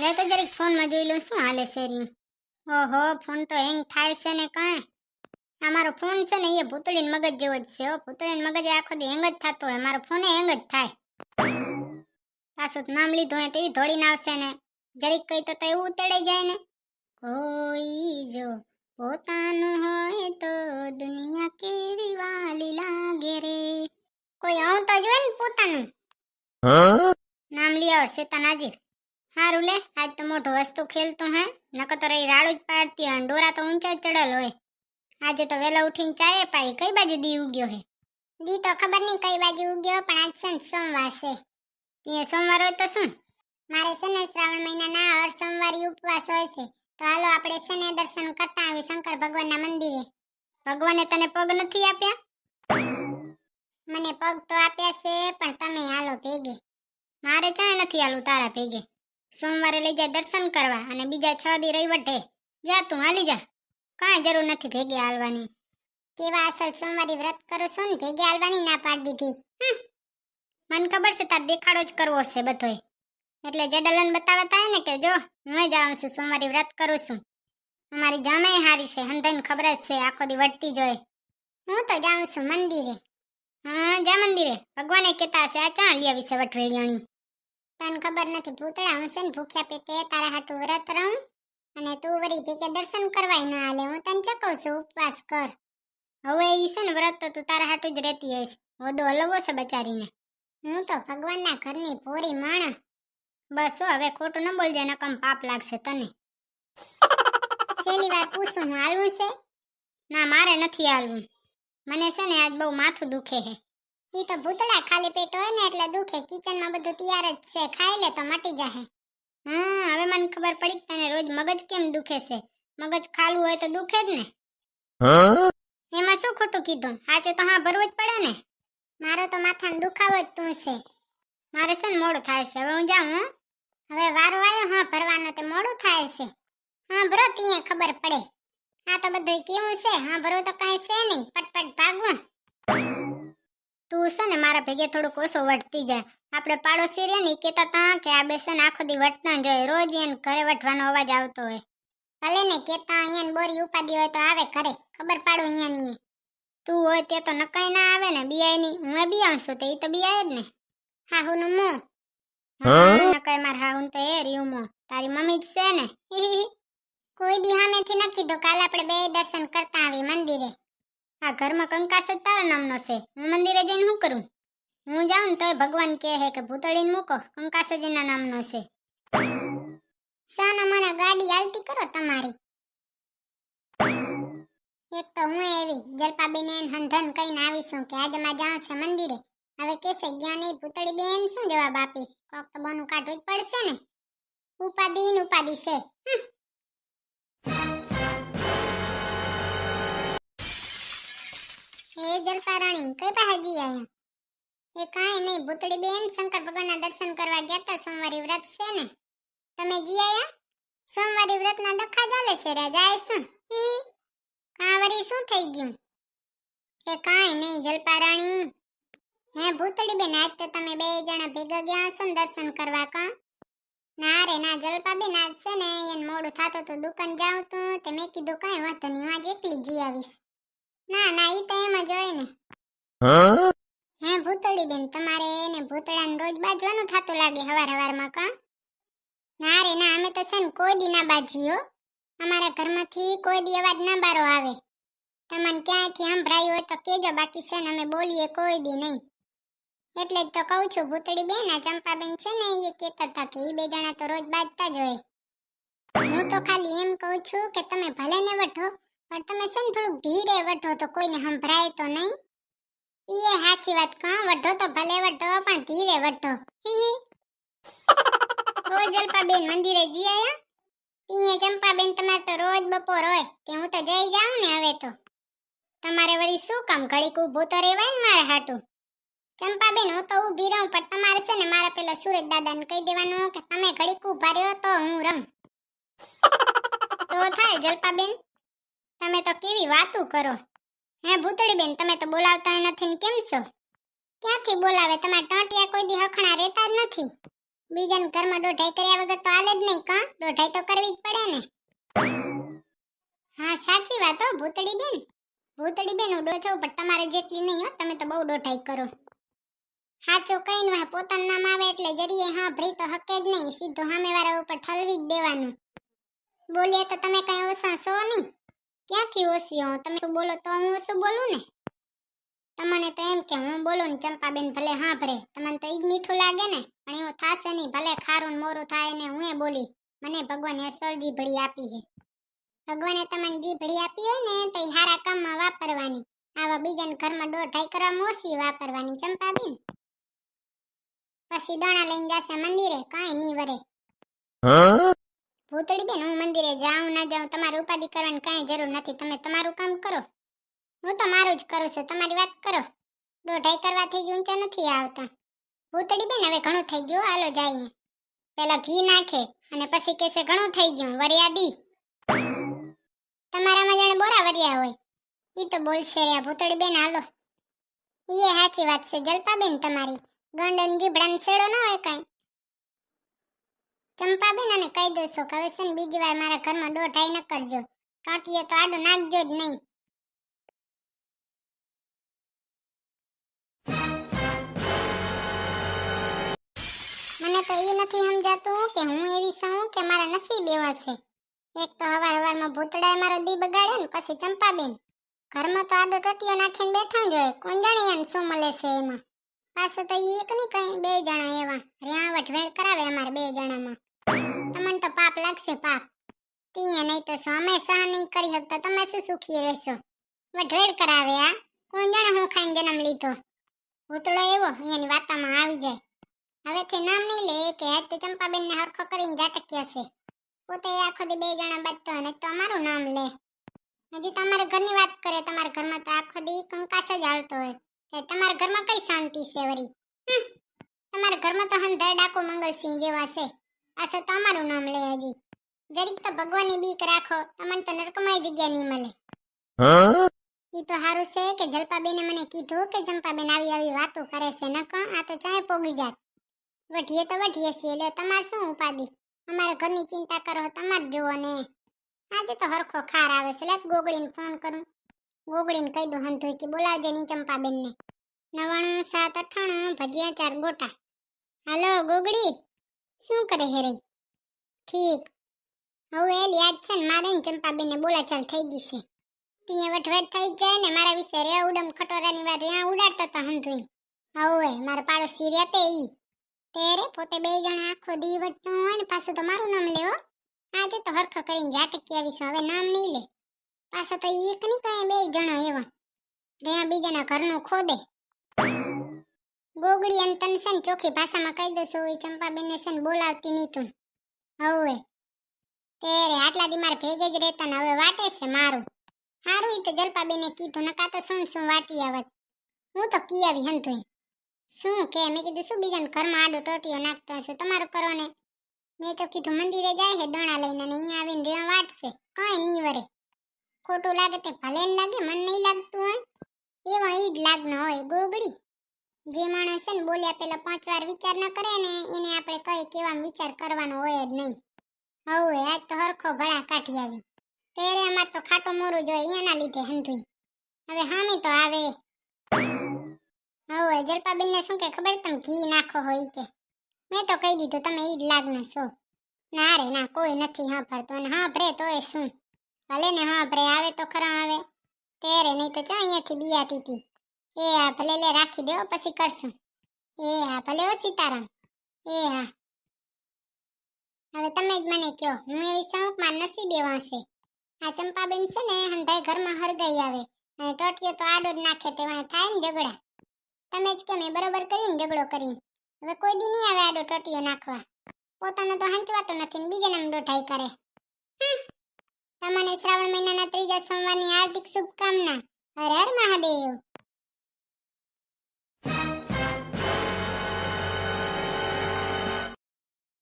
લે તો જરીક ફોનમાં જોઈ લઉં શું હાલે છે રહ્યું ઓહો ફોન તો હેંગ થાય છે ને કાંઈ. આ મારો ફોન છે ને એ ભૂતળીન મગજ જેવો જ છે હો. ભૂતળીન મગજ આખો દી હેંગ જ થતો હોય. મારો ફોને હેંગ જ થાય. પાછું નામ લીધું હોય તેવી ધોડીને આવશે ને. જરીક કઈ તો એવું ઉતેડાઈ જાય ને. કોઈ જો પોતાનું હોય તો દુનિયા કેવી વાલી લાગે રે. કોઈ આવું તો જોઈએ ને પોતાનું. નામ લઈ શેતા શેતાન હાજીર. હારું લે આજ તો મોટો વસ્તુ ખેલતું હે. નકર તો રહી રાડું જ પાડતી અને ડોરા તો ઊંચા ચડેલ હોય. આજે તો વેલા ઉઠીને ચાએ પાઈ કઈ બાજુ દી ઉગ્યો હે? દી તો ખબર નહીં કઈ બાજુ ઉગ્યો પણ આજ છે ને સોમવાર છે. એ સોમવાર હોય તો શું? મારે છે ને શ્રાવણ મહિનાના હર સોમવારે ઉપવાસ હોય છે. તો હાલો આપણે છે ને દર્શન કરતા આવી શંકર ભગવાનના મંદિરે. ભગવાને તને પગ નથી આપ્યા? મને પગ તો આપ્યા છે પણ તમે હાલો ભેગે. મારે ચાય નથી હાલું તારા ભેગે. સોમવારે લઈ જાય દર્શન કરવા અને બીજા છ દી રહી વટે જા તું, હાલી જા. કાંઈ જરૂર નથી ભેગે હાલવાની. કેવા અસલ સોમવારે વ્રત કરો છો ને, ભેગે હાલવાની ના પાડી દીધી. મને ખબર છે, તાર દેખાડો જ કરવો છે બધોય. એટલે જેડલન બતાવતા ને કે જો હું જાઉં છું, સોમવારે વ્રત કરું છું. અમારી જામે હારી છે હંધન ખબર જ છે, આખો દી વટતી જોઈએ હું તો જાઉં છું મંદિરે. હા, જા મંદિરે. ભગવાને કહેતા હશે, આ ચા વિશે આવી વટવેડિયાણી તને ખબર નથી, ભૂતળા હું છે ને ભૂખ્યા પેટે તારા હાટુ વ્રત રહું અને તું વળી ભેગે દર્શન કરવાય ના હાલે, હું તને ચકવ છું, ઉપવાસ કર. હવે ઈ છે ને વ્રત તો તું તારા હાટુ જ રહેતી હઈશ હોદો હલવો છે બચારીને. હું તો ભગવાનના ઘરની પોરી માણા બસ હવે ખોટું ન બોલજે નકમ પાપ લાગશે તને. છેલ્લી વાર પૂછું, હું હાલવું છે? ના, મારે નથી હાલવું. મને છે ને આજ બહુ માથું દુખે છે. ઈ તો ભૂતળા ખાલી પેટ હોય ને એટલે દુખે. કિચનમાં બધું તૈયાર જ છે. ખાઈ લે તો મટી જાહે. હા હવે મને ખબર પડી કે તને રોજ મગજ કેમ દુખે છે? મગજ ખાલું હોય તો દુખે જ ને. એમાં શું ખોટું કીધું? સાચું તો હા ભરવું જ પડે ને. મારો તો માથાનો દુખાવો જ તું છે. મારે છે ને મોડું થાય છે. હવે હું જાઉં હું? હવે વારો આવ્યો હા ભરવાનો તે મોડું થાય છે. હા ભરો ત્યાં ખબર પડે. આ તો બધું કેવું છે? હા ભરો તો કાંઈ છે નહીં. પટપટ ભાગવું. તું છે ને મારા ભેગે થોડુંક ઓછો વટતી જાય. આપણે પાડોશી રે ને કહેતા તા કે આ બેસન આખો દી વટતા જ હોય રોજ એને ઘરે વટવાનો અવાજ આવતો હોય. ભલે ને કહેતા અહીંયા બોરી ઉપાદી હોય તો આવે ઘરે. ખબર પાડો અહીંયા ની તું હોય તે તો નકાઈ ના આવે ને બિયાયની હું બિયાઉં છું તે ઈ તો બિયાય જ ને. હાહુ નું મોં. નકાઈ માર હાહુ તો એ રહ્યું મો. તારી મમ્મી જ છે ને. કોઈ દી હામેથી નક્કી કીધું કાલ આપણે બે દર્શન કરતા આવી મંદિરે. આ ઘરમાં કંકાસ જ તારા નામનો છે. હું મંદિરે જઈને શું કરું? હું જાઉં ને તોય ભગવાન કહે છે કે ભૂતળીને મૂકો. કંકાસ જ એના નામનો છે. સાના મને ગાડી હાલતી કરો તમારી. એક તો હું એવી જલપાબેન એન હંધન કહીને આવીશું કે આજે માં જાઉં છે મંદિરે. હવે કેસે ગયા નહીં બેન શું જવાબ આપી? કોક તો બોનું કાઢવું જ પડશે ને. ઉપાધિ ઉપાધિ છે. એ જલપારાણી કઈ પાસે જી આયા એ કાંઈ નહીં, ભૂતળી બેન શંકર ભગવાનના દર્શન કરવા ગયા તા, સોમવારે વ્રત છે ને. તમે જી આયા? સોમવારે વ્રતના ડખા ચાલે છે રાજા શું? હી કાંવરી શું થઈ ગયું? એ કાંઈ નહીં જલપારાણી હે ભૂતળી બેન, આજ તો તમે બે જણા ભેગા ગયા હશો ને દર્શન કરવા કા? ના રે, ના, જલપા બેન, આજ છે ને, એને મોડું થાતો તો, દુકાન જાઉં તો, તે મેં કીધું કાંઈ વાંધો નહીં, હું આજ એકલી જી આવીશ. ના ના ઈ તો એમ જ હોય ને. હે? ભૂતળી બેન તમારે એને ભૂતળાને રોજ બાજવાનું થાતું લાગે હવાર હવારમાં કા? ના રે ના અમે તો છે ને કોઈ દી ના બાજીઓ અમારા ઘરમાંથી કોઈ દી અવાજ ના બારો આવે. તમને ક્યાંયથી સંભળાયું હોય તો કેજો બાકી છે ને અમે બોલીએ કોઈ દી નહીં. એટલે જ તો કહું છું ભૂતળી બેન આ ચંપાબેન છે ને એ કહેતા હતા કે એ બે જણા તો રોજ બાજતા જ હોય. હું તો ખાલી એમ કહું છું કે તમે ભલે ને વઠો પણ તમે છે ને થોડુંક ધીરે વઢો તો કોઈને સંભળાય તો નહીં. એ સાચી વાત કહો, વઢો તો ભલે વઢો, પણ ધીરે વઢો. જલપાબેન, મંદિરે જી આયા? ઈએ ચંપાબેન, તમારે તો રોજ બપોર હોય, તે હું તો જઈ જાઉં ને હવે તો. તમારે વળી શું કામ, ઘડીક ઊભું તો રહેવાય ને મારે હાટું? ચંપાબેન, હું તો ઊભી રહું, પણ તમારે છે ને મારા પેલા સુરજ દાદાને કહી દેવાનું કે તમે ઘડીક ઊભા રહ્યો તો હું રમ તો થાય જલપાબેન. તમે તો કેવી વાતું કરો? હે ભૂતળી બેન તમે તો બોલાવતા નથી ને કેમ છો? ક્યાંથી બોલાવે? તમારા ટાંટિયા કોઈ દી હખણા રહેતા જ નથી. બીજાને ઘરમાં દોઢાઈ કર્યા વગર તો હાલે જ નહીં કાં? દોઢાઈ તો કરવી જ પડે ને. હા, સાચી વાત હો ભૂતળી બેન ભૂતળી બેન હું ડોછો પણ તમારે જેટલી નહીં હો, તમે તો બહુ દોઢાઈ કરો. સાચો કઈ નું પોતાનું નામ આવે એટલે જરીએ હા ભરી તો હકે જ નહીં. સીધો સામે વાળા ઉપર ઠલવી જ દેવાનું. બોલીએ તો તમે કઈ ઓછા છો નહીં. ક્યાંથી ઓછી તમે શું બોલો તો હું ઓછું બોલું ને? તમને તો એમ કે હું બોલું ને ચંપાબેન ભલે હા તમને તો ઈ મીઠું લાગે ને? પણ એવું થશે નહીં, ભલે ખારું મોરું થાય ને હું બોલી, મને ભગવાને અસલ જીભડી આપી છે. ભગવાને તમને જીભડી આપી હોય ને, તો હારા કામમાં વાપરવાની. આવા બીજાને ઘરમાં દોઢાઈ કરવામાં ઓછી વાપરવાની, ચંપાબેન. પછી દાણા લઈને જશે મંદિરે, કાંઈ નહીં વરે. ભૂતળી બેન, હું મંદિરે જાઉં, ના જાઉં, તમારે ઉપાધિ કરવાની કાંઈ જરૂર નથી. તમે તમારું કામ કરો. હું તો મારું જ કરું છું, તમારી વાત કરો. દોઢાઈ કરવાથી જ ઊંચા નથી આવતા. ભૂતળી બેન, હવે ઘણું થઈ ગયું હાલો જઈએ. પેલા ઘી નાખે અને પછી કહેશે ઘણું થઈ ગયું વરિયાદી તમારામાં જાણે બોરા વરિયા હોય. ઈ તો બોલશે રે ભૂતળી બેન, હાલો. એ સાચી વાત છે, જલપાબેન તમારી. ગંડન જીભડાને શેડો ન હોય કાંઈ. ચંપાબેન અને કહી દો છો કે હવે બીજી વાર મારા ઘરમાં દોઢાઈ ન કરજો. ટાંટીએ તો આડું નાખજો જ નહીં. મને તો એ નથી સમજાતું કે હું એવી છું કે મારા નસીબ એવા છે. એક તો હવાર હવારમાં ભૂતડાએ મારો દી બગાડ્યો ને પછી ચંપાબેન. ઘરમાં તો આડો ટોટીઓ નાખીને બેઠા જ હોય. કોણ જાણે શું મળે છે એમાં? પાછું તો એક નહીં, કઈ, બે જણા એવા. રહ્યા વેળ કરાવે અમારે બે જણામાં. તમને તો પાપ લાગશે પાપ. તીએ નહીં તો અમે સહન નહીં કરી શકતા. તમે શું સુખી રહેશો? વઢવેળ કરાવે આ. કોણ જાણે હું ખાઈને જન્મ લીધો? ઉતળો એવો, એની વાતામાં આવી જાય. હવેથી નામ નહીં લે, કે આજ તો ચંપાબેનને હરખો કરીને જાટક્યા છે. પોતે આખો દી બે જણા બાજતો, અને તો અમારું નામ લે. હજી તમારા ઘરની વાત કરે, તમારા ઘરમાં તો આખો દી કંકાસ જ આવતો હોય. કે તમારા ઘરમાં કઈ શાંતિ છે વરી તમારા ઘરમાં તો હંધર ડાકો મંગલસિંહ જેવા છે. આશે તમારું નામ લે હજી. જરીક તો ભગવાનની બીક રાખો તમને તો નરકમાંય જગ્યા નહીં મળે. ઈ તો હારું છે કે જલપાબેને મને કીધું કે ચંપાબેન આવી આવી વાતો કરે છે નક આ તો ચાય પોગી જાત. વઢીએ તો વઢીએ છીએ એટલે તમારે શું ઉપાદી અમારે ઘરની ચિંતા કરો તમાર જુઓ ને. આજે તો હરખો ખાર આવે છે લેટ ગોગળીને ફોન કરું. ગોગળીને કહી દઉં હંધોઈ કે બોલાવજે ની ચંપાબેનને નવાણું સાત અઠાણું ભજીયા ચાર ગોટા. હાલો ગોગડી શું કરે હે રે? ઠીક. હવે એલી યાદ છે ને મારે ચંપાબેનને બોલાચાલ થઈ ગઈ છે. ત્યાં વટવટ થઈ જાય ને મારા વિશે રે ઉડમ ખટોરાની વાત રે ઉડાડતા હતા હંધોઈ હવે મારા પાડોશી રહેતે ઈ. તેરે પોતે બે જણા આખો દી વટતો હોય ને પાછું તો મારું નામ લેવો આજે તો હરખો કરીને ઝાટકી આવીશું, હવે નામ નહીં લે. પાછા તો એક નહીં કહે, બે જણા એવા. રહ્યા બીજાના ઘરનું ખોદે. ગોગડી અને તને છે ને ચોખ્ખી ભાષામાં કહી દઉં છું એ ચંપાબેનને છે ને બોલાવતી નહીં તું. હવે તેરે આટલા દી મારે ભેગે જ રહેતા ને હવે વાટે છે મારું. હારું તો જલપાબેને કીધું, નકા તો શું શું વાટી આવત. હું તો કી આવી હંતોય શું કે? મેં કીધું, શું બીજાને ઘરમાં આડો ટોટીઓ નાખતા હશો? તમારું કરો ને મેં તો કીધું, મંદિરે જાય છે દણા લઈને ને અહીંયા આવીને રેવા વાટશે. કાંઈ નહીં વરે. ખોટું લાગે તે ભલે લાગે, મન નહીં લાગતું હોય. એવા ઈ જ લાગના હોય ગોગડી જે માણસ છે ને બોલ્યા પેલા પાંચ વાર વિચાર ન કરે ને, એને આપણે કઈ કેવા વિચાર કરવાનો હોય જ નહીં. હવે આજ તો હરખો ગળા કાઢી આવી. ત્યારે અમાર તો ખાટો મોરું જોઈએ એના લીધે હંધુઈ હવે હામી તો આવે. હવે જલપાબેનને શું કે ખબર તમે ઘી નાખો હોય કે? મેં તો કહી દીધું તમે ઈ જ લાગના છો. ના રે, ના, કોઈ નથી હા સાંભળતો અને હા ભરે તોય શું? ભલે ને હા ભરે આવે તો ખરા આવે. તેરે નહીં તો ચો અહીંયાથી બિયાતી હતી એ હા, ભલે લે, રાખી દેવો પછી કરશું. એ હા, ભલે ઓ સીતારામ. એ હા. હવે તમે જ મને કહો, હું એવી સંપમાં મારા છે આ ચંપાબેન છે ને હંધાઈ ઘરમાં હરગઈ આવે. અને ટોટીઓ તો આડો જ નાખે તેવા થાય ને ઝઘડા. તમે જ કેમ એ બરોબર કરીને ઝઘડો કરીને. હવે કોઈ દી નહીં આવે આડો ટોટીઓ નાખવા. પોતાનો તો હંચવાતો નથી ને બીજાને દોઢાઈ કરે. તમને શ્રાવણ મહિનાના ત્રીજા સોમવારની હાર્દિક શુભકામના. હર હર મહાદેવ.